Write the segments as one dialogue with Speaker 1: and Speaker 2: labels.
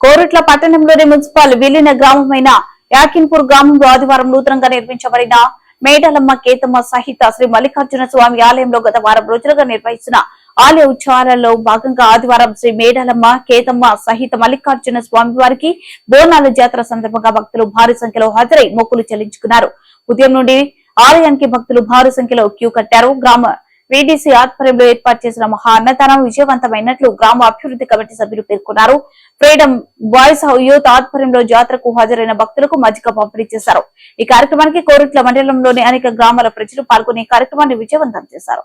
Speaker 1: కోరుట్ల పట్టణంలోని మున్సిపల్ విలీన గ్రామమైన యాకిన్పూర్ గ్రామంలో ఆదివారం నూతనంగా నిర్మించబడిన మేడలమ్మ కేతమ్మ సహిత శ్రీ మల్లికార్జున స్వామి ఆలయంలో గత వారం రోజులుగా నిర్వహించిన ఆలయ ఉత్సవాలలో భాగంగా ఆదివారం శ్రీ మేడలమ్మ కేతమ్మ సహిత మల్లికార్జున స్వామి వారికి బోనాల జాతర సందర్భంగా భక్తులు భారీ సంఖ్యలో హాజరై మొక్కులు చెల్లించుకున్నారు. ఉదయం నుండి ఆలయానికి భక్తులు భారీ సంఖ్యలో క్యూ కట్టారు. గ్రామ వీడీసీ ఆధ్వర్యంలో ఏర్పాటు చేసిన మహా అన్నదానం విజయవంతమైనట్లు గ్రామ అభివృద్ధి కమిటీ సభ్యులు పేర్కొన్నారు. ఫ్రీడమ్ బాయ్స్ యూత్ ఆధ్వర్యంలో జాతరకు హాజరైన భక్తులకు మజ్జిగ పంపిణీ చేశారు. ఈ కార్యక్రమానికి కోరుట్ల మండలంలోని అనేక గ్రామాల ప్రజలు పాల్గొని ఈ కార్యక్రమాన్ని విజయవంతం చేశారు.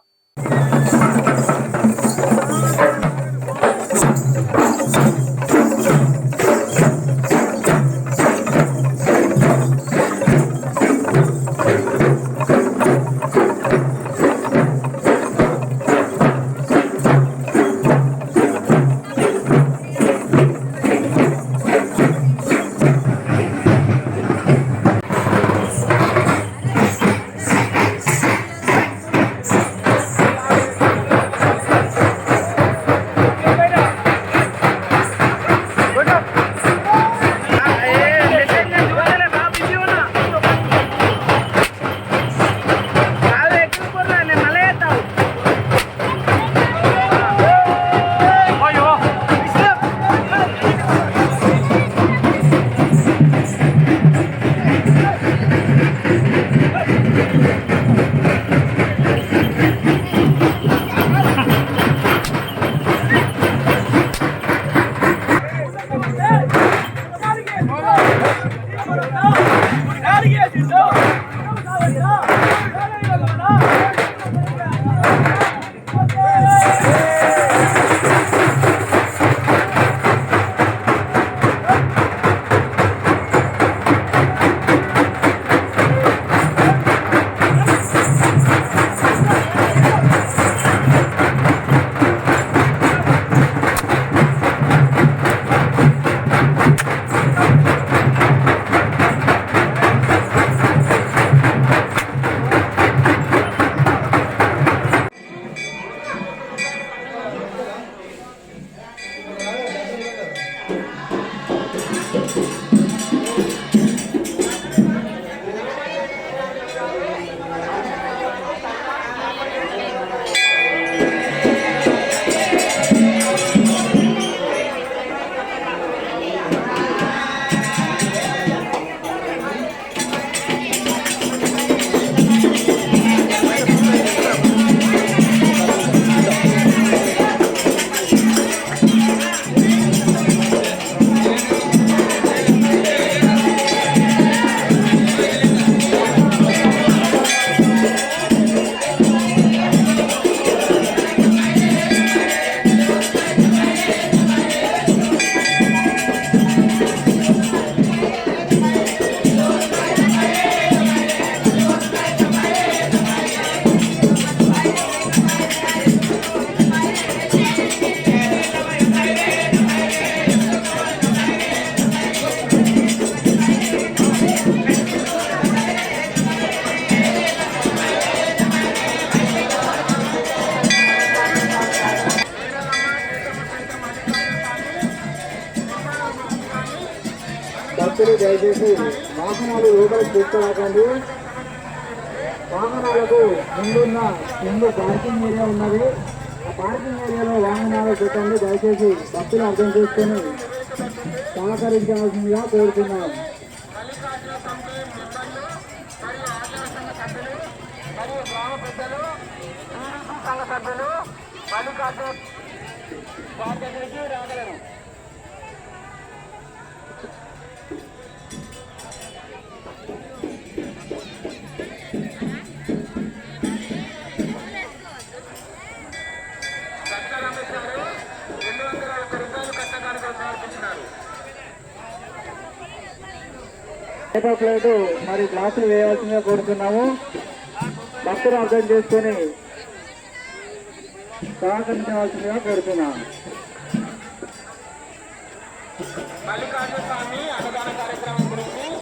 Speaker 2: భక్తులు దయచేసి వాహనాలు లోపలికి తీసుకురాకండి వాహనాలకు ముందున్న ముందు పార్కింగ్ ఏరియా ఉన్నది ఆ పార్కింగ్ ఏరియాలో వాహనాలు పెట్టండి దయచేసి భక్తులు అర్థం చేసుకొని సహకరించవలసిందిగా కోరుతున్నాం పేపర్ ప్లేట్ మరి గ్లాసులు వేయవలసిందిగా కోరుతున్నాము. భక్తులు అర్థం చేసుకొని సహకరించవలసిందిగా కోరుతున్నాము.
Speaker 3: మల్లికార్జున స్వామి